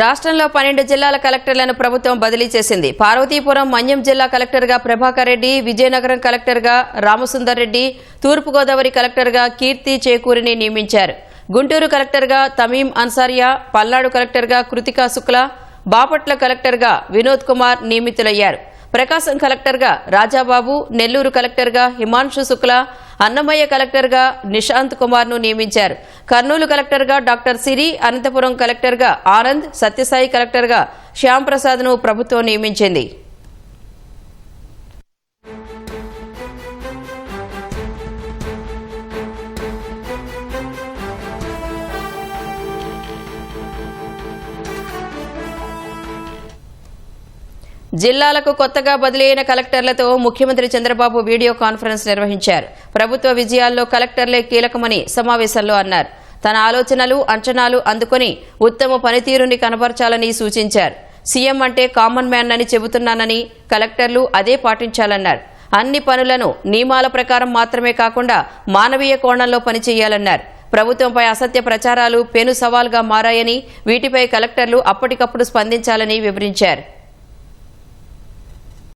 రాష్ట్రంలో పన్నెండు జిల్లాల కలెక్టర్లను ప్రభుత్వం బదిలీ చేసింది. పార్వతీపురం మన్యం జిల్లా కలెక్టర్గా ప్రభాకర్ రెడ్డి విజయనగరం కలెక్టర్గా రామసుందర్ రెడ్డి తూర్పుగోదావరి కలెక్టర్గా కీర్తి చేకూరిని నియమించారు. గుంటూరు కలెక్టర్గా తమీం అన్సారియా పల్నాడు కలెక్టర్గా కృతికా శుక్లా బాపట్ల కలెక్టర్గా వినోద్ కుమార్ నియమితులయ్యారు. ప్రకాశం కలెక్టర్గా రాజాబాబు నెల్లూరు కలెక్టర్గా హిమాంశు శుక్లా అన్నమయ్య కలెక్టర్గా నిశాంత్ కుమార్ను నియమించారు. కర్నూలు కలెక్టర్గా డాక్టర్ సిరి అనంతపురం కలెక్టర్గా ఆనంద్ సత్యసాయి కలెక్టర్గా శ్యాంప్రసాద్ను ప్రభుత్వం నియమించింది. జిల్లాలకు కొత్తగా బదిలీ కలెక్టర్లతో ముఖ్యమంత్రి చంద్రబాబు వీడియో కాన్ఫరెన్స్ నిర్వహించారు. ప్రభుత్వ విజయాల్లో కలెక్టర్లే కీలకమని సమావేశంలో అన్నారు. తన ఆలోచనలు అంచనాలు అందుకొని ఉత్తమ పనితీరుని కనబర్చాలని సూచించారు. సీఎం అంటే కామన్ మ్యాన్ అని చెబుతున్నానని కలెక్టర్లు అదే పాటించాలన్నారు. అన్ని పనులను నియమాల ప్రకారం మాత్రమే కాకుండా మానవీయ కోణంలో పనిచేయాలన్నారు. ప్రభుత్వంపై అసత్య ప్రచారాలు పెను సవాల్గా మారాయని వీటిపై కలెక్టర్లు అప్పటికప్పుడు స్పందించాలని వివరించారు.